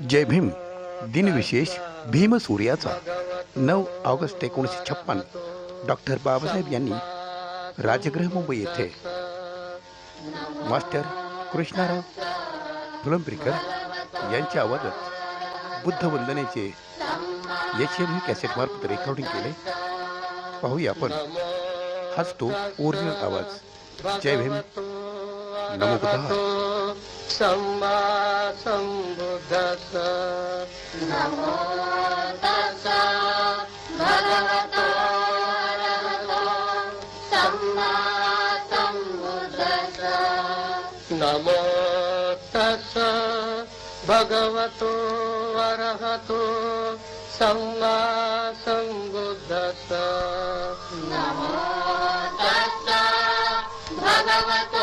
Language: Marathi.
जय भीम. दिनविशेष भीमसूर्याचा नऊ ऑगस्ट एकोणीसशे छप्पन. डॉक्टर बाबासाहेब यांनी राजगृह मुंबई येथे. मास्टर कृष्णाराव फुलंब्रीकर यांच्या आवाजात बुद्धवंदनेचे एच एम कॅसेटमार्फत रेकॉर्डिंग केले. पाहूया आपण. हाच तो ओरिजिनल आवाज. जय भीम. भगवतो सम्मा सम्बुद्धस। नमो तस्स भगवतो सम्मा नमो भगवतो अरहतो सम्मा सम्बुद्धस। नमो भगवतो